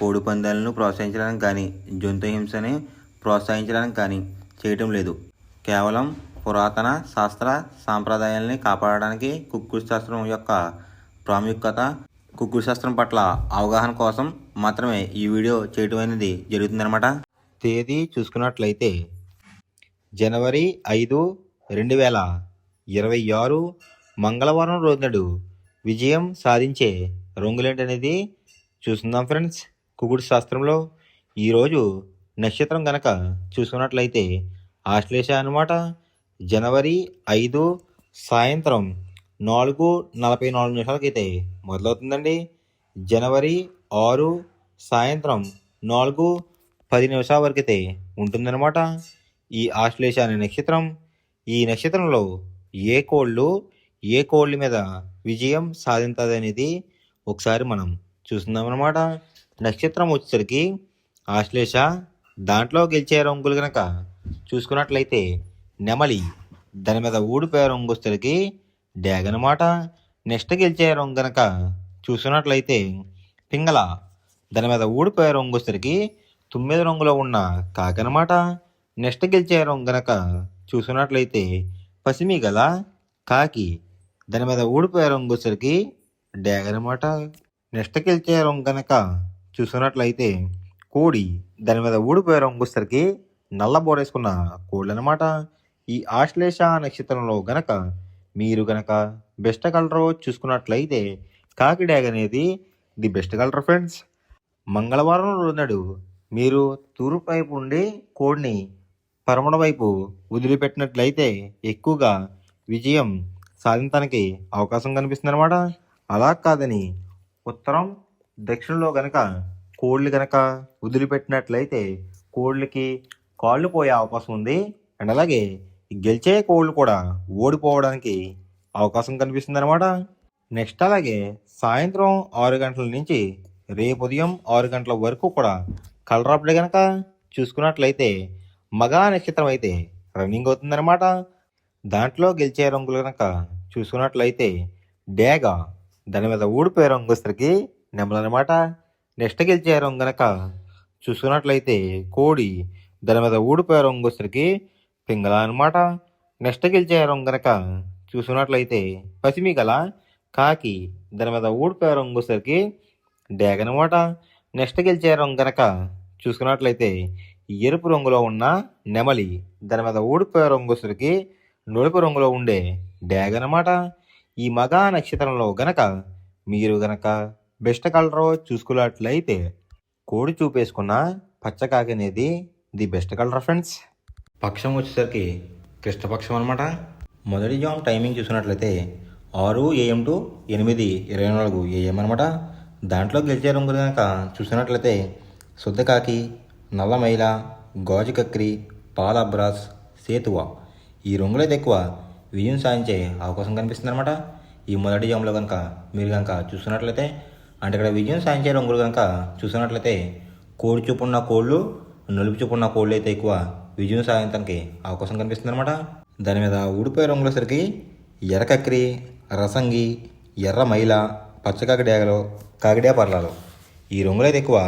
కోడి పందాలను ప్రోత్సహించడానికి కానీ జంతు హింసని ప్రోత్సహించడానికి కానీ చేయటం లేదు. కేవలం పురాతన శాస్త్ర సాంప్రదాయాల్ని కాపాడడానికి కుక్కుడు శాస్త్రం యొక్క ప్రాముఖ్యత కుక్కుడు శాస్త్రం పట్ల అవగాహన కోసం మాత్రమే ఈ వీడియో చేయటం అనేది జరుగుతుందన్నమాట. తేదీ చూసుకున్నట్లయితే జనవరి ఐదు రెండు వేల ఇరవై ఆరు మంగళవారం రోజునడు విజయం సాధించే రంగులేంటనేది చూస్తున్నాం ఫ్రెండ్స్. కుకుడు శాస్త్రంలో ఈరోజు నక్షత్రం గనక చూసుకున్నట్లయితే ఆశ్లేష అనమాట జనవరి ఐదు సాయంత్రం నాలుగు నలభై నాలుగు నిమిషాలకైతే మొదలవుతుందండి. జనవరి ఆరు సాయంత్రం నాలుగు పది నిమిషాల వరకైతే ఉంటుందన్నమాట. ఈ ఆశ్లేష అనే నక్షత్రం ఈ నక్షత్రంలో ఏ కోళ్ళు ఏ కోళ్ళ మీద విజయం సాధించదనేది ఒకసారి మనం చూస్తున్నామన్నమాట. నక్షత్రం వచ్చేసరికి ఆశ్లేష దాంట్లో గెలిచే రంగులు కనుక చూసుకున్నట్లయితే నెమలి దాని మీద ఊడిపోయే రంగు వచ్చేసరికి డ్యాగ్ అనమాట నెక్స్ట్ గెలిచే రంగు కనుక చూసుకున్నట్లయితే పింగళ దాని మీద ఊడిపోయే రంగు వచ్చేసరికి తొమ్మిది రంగులో ఉన్న కాకనమాట. నెక్స్ట్ గెలిచే రంగు కనుక చూసుకున్నట్లయితే పసిమి గల కాకి దాని మీద ఊడిపోయే రంగు వచ్చేసరికి డ్యాగ్ అనమాట నెక్స్ట్ గెలిచే రంగు గనక చూసుకున్నట్లయితే కోడి దాని మీద ఊడిపోయే రంగు వచ్చేసరికి నల్ల బోరేసుకున్న కోళ్ళు అనమాట ఈ ఆశ్లేష నక్షత్రంలో గనక మీరు గనక బెస్ట్ కలర్ చూసుకున్నట్లయితే కాకి డ్యాగ్ అనేది ది బెస్ట్ కలర్ ఫ్రెండ్స్. మంగళవారం రోజునాడు మీరు తూర్పు వైపు ఉండి కోడిని పరమణ వైపు వదిలిపెట్టినట్లయితే ఎక్కువగా విజయం సాధించడానికి అవకాశం కనిపిస్తుంది అనమాట అలా కాదని ఉత్తరం దక్షిణలో గనక కోళ్ళు గనక వదిలిపెట్టినట్లయితే కోళ్ళకి కాళ్ళు పోయే అవకాశం ఉంది. అండ్ అలాగే గెలిచే కోళ్ళు కూడా ఓడిపోవడానికి అవకాశం కనిపిస్తుంది అనమాట నెక్స్ట్ అలాగే సాయంత్రం ఆరు గంటల నుంచి రేపు ఉదయం ఆరు గంటల వరకు కూడా కలర్ అప్పుడే కనుక చూసుకున్నట్లయితే మగా నక్షత్రం అయితే రన్నింగ్ అవుతుందన్నమాట. దాంట్లో గెలిచే రంగులు కనుక చూసుకున్నట్లయితే డేగ దాని మీద ఊడిపోయే రంగు వచ్చరికి నెమలనమాట. నెక్స్ట్ గెలిచే రంగు గనక. చూసుకున్నట్లయితే కోడి దాని మీద ఊడిపోయే రంగు వచ్చరికి పింగళ అనమాట నెక్స్ట్ గెలిచే రంగు గనక. చూసుకున్నట్లయితే పసిమి గల కాకి దాని మీద ఊడిపోయే రంగు వచ్చరికి డ్యాగ్ అనమాట నెక్స్ట్ గెలిచే రంగు గనక. చూసుకున్నట్లయితే ఎరుపు రంగులో ఉన్న నెమలి దాని మీద ఊడిపోయే రంగు వచ్చరికి నలుపు రంగులో ఉండే డ్యాగ్ అనమాట ఈ మగా నక్షత్రంలో గనక మీరు గనక బెస్ట్ కలర్ చూసుకున్నట్లయితే కోడి చూపేసుకున్న పచ్చకాకి అనేది ది బెస్ట్ కలర్ ఫ్రెండ్స్. పక్షం వచ్చేసరికి కృష్ణపక్షం అనమాట మొదటి జామ్ టైమింగ్ చూసినట్లయితే ఆరు ఏఎం టు ఎనిమిది ఇరవై నాలుగు ఏఎం అనమాట దాంట్లో గెలిచే రంగులు కనుక చూసినట్లయితే శుద్ధకాకి నల్ల మైల గాజు కక్రి పాల అబ్రాస్ సేతువ ఈ రంగులైతే ఎక్కువ విజయం సాధించే అవకాశం కనిపిస్తుంది అనమాట ఈ మొదటి జామ్లో కనుక మీరు కనుక చూస్తున్నట్లయితే అంటే ఇక్కడ విజయం సాధించే రంగులు కనుక చూసినట్లయితే కోడి చూపున్న కోళ్ళు నలుపు చూపున్న కోళ్ళు అయితే ఎక్కువ విజయం సాధించడానికి అవకాశం కనిపిస్తుంది అనమాట దాని మీద ఊడిపోయే రంగులసరికి ఎర్రకక్రి రసంగి ఎర్ర మైల పచ్చ కాకిడేగలు కాకిడే పర్లాలు ఈ రంగులైతే ఎక్కువ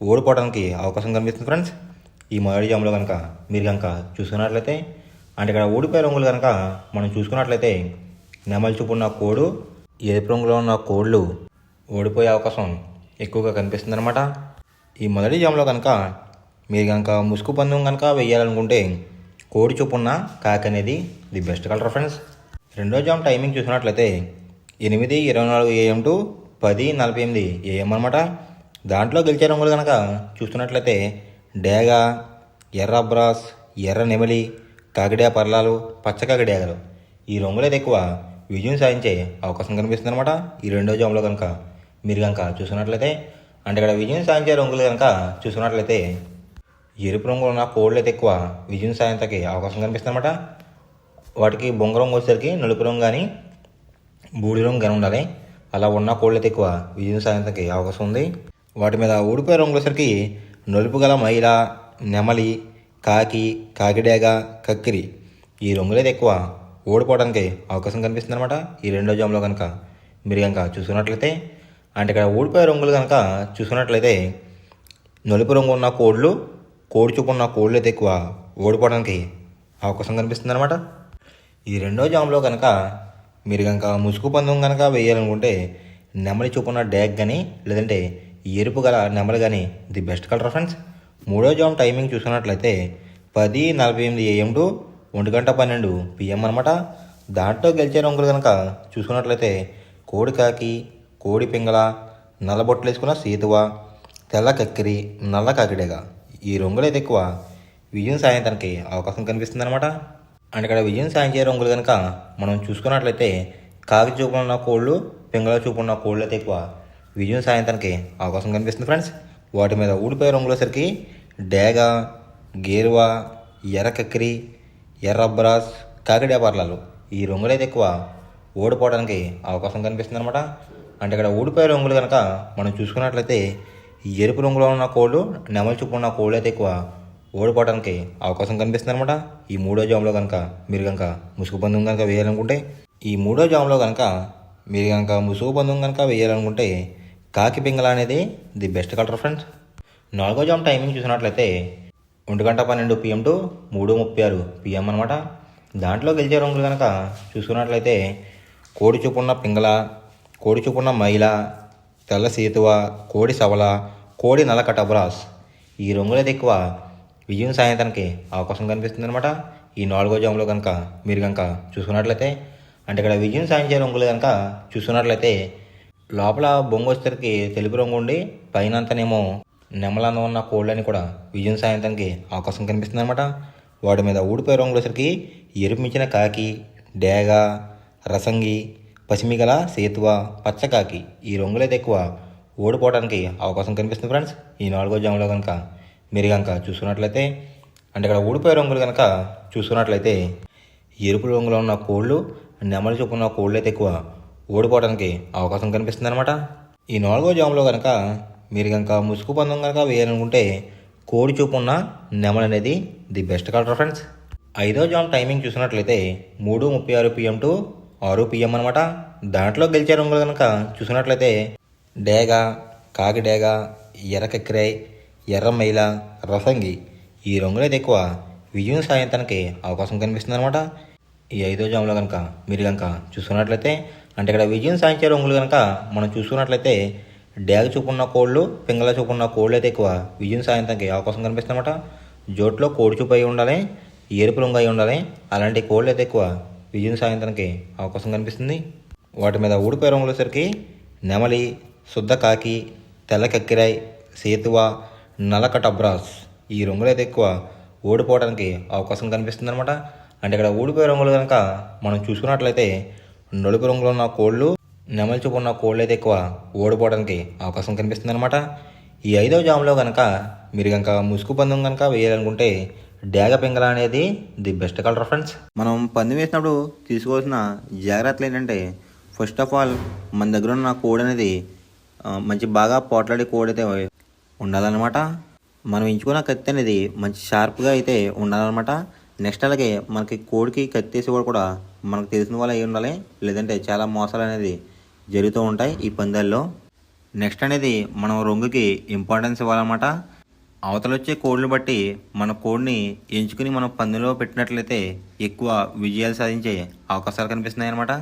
ఓడిపోవడానికి అవకాశం కనిపిస్తుంది ఫ్రెండ్స్. ఈ మొదటి జాములో కనుక మీరు కనుక చూసుకున్నట్లయితే అంటే ఇక్కడ ఓడిపోయే రంగులు కనుక మనం చూసుకున్నట్లయితే నెమలి చూపున్న కోడు ఎరుపు రంగులో ఉన్న కోళ్ళు ఓడిపోయే అవకాశం ఎక్కువగా కనిపిస్తుంది అనమాట ఈ మొదటి జామ్లో కనుక మీరు కనుక ముసుగు పందెం కనుక వెయ్యాలనుకుంటే కోడి చూపున్న కాకి అనేది ది బెస్ట్ కలర్ ఫ్రెండ్స్. రెండో జామ్ టైమింగ్ చూసినట్లయితే ఎనిమిది ఇరవై నాలుగు ఏఎం టు పది నలభై ఎనిమిది ఏఎం అనమాట దాంట్లో గెలిచే రంగులు కనుక చూస్తున్నట్లయితే డేగ ఎర్ర బ్రాస్ ఎర్ర నెమలి కాకిడే పర్లాలు పచ్చకాకిడేగలు ఈ రంగులైతే ఎక్కువ విజయం సాధించే అవకాశం కనిపిస్తుంది అనమాట ఈ రెండో జామ్లో కనుక మీరు కనుక చూసుకున్నట్లయితే అంటే ఇక్కడ విజయం సాధించే రంగులు కనుక చూసుకున్నట్లయితే ఎరుపు రంగులో ఉన్న కోళ్ళు అయితే ఎక్కువ విజయం సాయంత్రకి అవకాశం కనిపిస్తుందన్నమాట. వాటికి బొంగ రంగు వచ్చేసరికి నలుపు రంగు కానీ బూడి రంగు కానీ ఉండాలి. అలా ఉన్న కోళ్ళు అయితే ఎక్కువ విజయం సాయంత్రకి అవకాశం ఉంది. వాటి మీద ఊడిపోయే రంగులు వచ్చేసరికి నలుపు గల మైల నెమలి కాకి కాకిడేగ కక్కిరి ఈ రంగులైతే ఎక్కువ ఓడిపోవడానికి అవకాశం కనిపిస్తుంది అనమాట ఈ రెండో జామ్లో కనుక మీరు కనుక చూసుకున్నట్లయితే అంటే ఇక్కడ ఊడిపోయే రంగులు కనుక చూసుకున్నట్లయితే నలుపు రంగు ఉన్న కోళ్ళు కోడి చూపు ఉన్న కోళ్ళు అయితే ఎక్కువ ఓడిపోవడానికి అవకాశం కనిపిస్తుంది అనమాట ఈ రెండో జామ్లో కనుక మీరు కనుక ముసుగు పందం కనుక వేయాలనుకుంటే నెమలి చూపున్న డ్యాగ్ కానీ లేదంటే ఎరుపు గల నెమలి కానీ ది బెస్ట్ కలర్ ఫ్రెండ్స్. మూడో జామ్ టైమింగ్ చూసుకున్నట్లయితే పది నలభై ఎనిమిది ఏఎం టు ఒంటి గంట పన్నెండు పిఎం అనమాట దాంట్లో గెలిచే రంగులు కనుక చూసుకున్నట్లయితే కోడి కాకి కోడి పింగళ నల్లబొట్లు వేసుకున్న సీతువ తెల్ల కక్కిరి నల్ల కాకిడేగా. ఈ రంగులు అయితే ఎక్కువ. విజయం సాయంత్రానికి అవకాశం కనిపిస్తుంది అనమాట అండ్ ఇక్కడ విజయం సాయించే రంగులు కనుక మనం చూసుకున్నట్లయితే కాకి చూపున్న కోళ్ళు పింగళ చూపు ఉన్న కోళ్ళు అయితే ఎక్కువ. విజయం సాయంత్రానికి అవకాశం కనిపిస్తుంది ఫ్రెండ్స్. వాటి మీద ఊడిపోయే రంగులసరికి డేగ గేరువా ఎర్ర కక్కిరి ఎర్ర బ్రాస్ కాకిడే పర్లాలు ఈ రంగులైతే ఎక్కువ. ఓడిపోవడానికి అవకాశం కనిపిస్తుంది అనమాట అంటే ఇక్కడ ఊడిపోయే రంగులు కనుక మనం చూసుకున్నట్లయితే ఈ ఎరుపు రంగులో ఉన్న కోళ్ళు నెమలి చూపు ఉన్న కోళ్ళు అయితే ఎక్కువ ఓడిపోవడానికి అవకాశం కనిపిస్తుంది అనమాట ఈ మూడో జామ్లో కనుక మీరు కనుక ముసుగు పందెం కనుక వేయాలనుకుంటే ఈ మూడో జామ్లో కనుక మీరు కనుక ముసుగు పందెం కనుక వేయాలనుకుంటే కాకి పింగళ అనేది ది బెస్ట్ కలర్ ఫ్రెండ్స్. నాలుగో జామ్ టైమింగ్ చూసినట్లయితే ఒంటి గంట పన్నెండు పిఎం టు మూడు ముప్పై ఆరు పిఎం అనమాట దాంట్లో గెలిచే రంగులు కనుక చూసుకున్నట్లయితే కోడి చూపున్న పింగళ కోడి చూపున్న మైల తెల్ల సీతువ కోడి సవల కోడి నలకట బ్రాస్ ఈ రంగులైతే ఎక్కువ విజయం సాయంత్రానికి అవకాశం కనిపిస్తుంది అనమాట ఈ నాలుగో జాములో కనుక మీరు కనుక చూసుకున్నట్లయితే అంటే ఇక్కడ విజయం సాధించే రంగులు కనుక చూసుకున్నట్లయితే లోపల బొంగు వచ్చేసరికి తెలుపు రంగు ఉండి పైన నెమలన నెమలందం ఉన్న కోళ్ళని కూడా విజయం సాయంత్రానికి అవకాశం కనిపిస్తుంది అనమాట వాటి మీద ఊడిపోయే రంగులు ఎరుపు మించిన కాకి డేగ రసంగి పసిమిగల సేతువ పచ్చకాకి ఈ రంగులైతే ఎక్కువ ఓడిపోవడానికి అవకాశం కనిపిస్తుంది ఫ్రెండ్స్. ఈ నాలుగో జాములో కనుక మీరు కనుక చూసుకున్నట్లయితే అంటే ఇక్కడ ఊడిపోయే రంగులు కనుక చూసుకున్నట్లయితే ఎరుపు రంగులో ఉన్న కోళ్ళు నెమలి చూపు ఉన్న కోళ్ళు అయితే ఎక్కువ ఓడిపోవడానికి అవకాశం కనిపిస్తుంది అనమాట ఈ నాలుగో జాములో కనుక మీరు కనుక ముసుగు పందం కనుక వేయాలనుకుంటే కోడి చూపు ఉన్న నెమలి అనేది ది బెస్ట్ కలర్ ఫ్రెండ్స్. ఐదో జామ్ టైమింగ్ చూసినట్లయితే మూడు ముప్పై ఆరు పిఎం టు ఆరు పిఎం అనమాట దాంట్లో గెలిచే రంగులు కనుక చూసినట్లయితే డేగ కాకి డేగ ఎర్ర కక్కిరై ఎర్ర మైల రసంగి ఈ రంగులైతే ఎక్కువ విజయం సాయంత్రానికి అవకాశం కనిపిస్తుంది అనమాట ఈ ఐదో జాములో కనుక మీరు కనుక చూసుకున్నట్లయితే అంటే ఇక్కడ విజయం సాధించే రంగులు కనుక మనం చూసుకున్నట్లయితే డేగ చూపున్న కోళ్ళు పింగళ చూపున్న కోళ్ళు అయితే ఎక్కువ విజయం సాయంత్రానికి అవకాశం కనిపిస్తుంది అనమాట జోట్లో కోడి చూపు అయి ఉండాలి ఎరుపు రంగు అయి ఉండాలి అలాంటి కోళ్ళు అయితే ఎక్కువ విజయం సాయంత్రానికి అవకాశం కనిపిస్తుంది. వాటి మీద ఊడిపోయే రంగులు నెమలి శుద్ధ కాకి తెల్ల కక్కిరాయి సేతువ నలకట బ్రాస్ ఈ రంగులైతే ఎక్కువ ఓడిపోవడానికి అవకాశం కనిపిస్తుంది అనమాట అంటే ఇక్కడ ఊడిపోయే రంగులు కనుక మనం చూసుకున్నట్లయితే నలుపు రంగులో ఉన్న కోళ్ళు నెమలి చూపు ఉన్న కోళ్ళు అయితే ఎక్కువ ఓడిపోవడానికి అవకాశం కనిపిస్తుంది అనమాట ఈ ఐదవ జాములో కనుక మీరు కనుక ముసుగు పందెం కనుక వేయాలనుకుంటే డేగ పింగళ అనేది ది బెస్ట్ కలర్ ఫ్రెండ్స్. మనం పంది వేసినప్పుడు తీసుకోవాల్సిన జాగ్రత్తలు ఏంటంటే ఫస్ట్ ఆఫ్ ఆల్ మన దగ్గర ఉన్న కోడ్ అనేది మంచి బాగా పోట్లాడే కోడ్ అయితే ఉండాలన్నమాట. మనం ఎంచుకున్న కత్తి అనేది మంచి షార్ప్గా అయితే ఉండాలన్నమాట. నెక్స్ట్ అలాగే మనకి కోడికి కత్తి వేసేవాడు కూడా మనకు తెలిసిన వాళ్ళు అయి ఉండాలి. లేదంటే చాలా మోసాలు అనేది జరుగుతూ ఉంటాయి ఈ పందాల్లో. నెక్స్ట్ అనేది మనం రొంగుకి ఇంపార్టెన్స్ ఇవ్వాలన్నమాట. అవతలొచ్చే కోడ్లు బట్టి మన కోడ్ని ఎంచుకుని మనం పందులో పెట్టినట్లయితే ఎక్కువ విజయాలు సాధించే అవకాశాలు కనిపిస్తున్నాయి అనమాట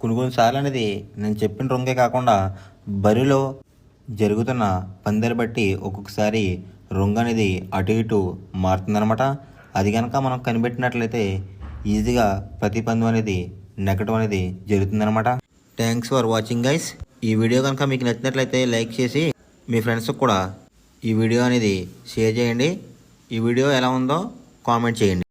కొన్ని కొన్నిసార్లు అనేది నేను చెప్పిన రొంగే కాకుండా బరిలో జరుగుతున్న పందెలు బట్టి ఒక్కొక్కసారి రొంగ అనేది అటు ఇటు మారుతుందన్నమాట. అది కనుక మనం కనిపెట్టినట్లయితే ఈజీగా ప్రతి పందు అనేది నెగ్గడం అనేది జరుగుతుందన్నమాట. థ్యాంక్స్ ఫర్ వాచింగ్ గైస్ ఈ వీడియో కనుక మీకు నచ్చినట్లయితే లైక్ చేసి మీ ఫ్రెండ్స్కి కూడా ఈ వీడియో అనేది షేర్ చేయండి. ఈ వీడియో ఎలా ఉందో కామెంట్ చేయండి.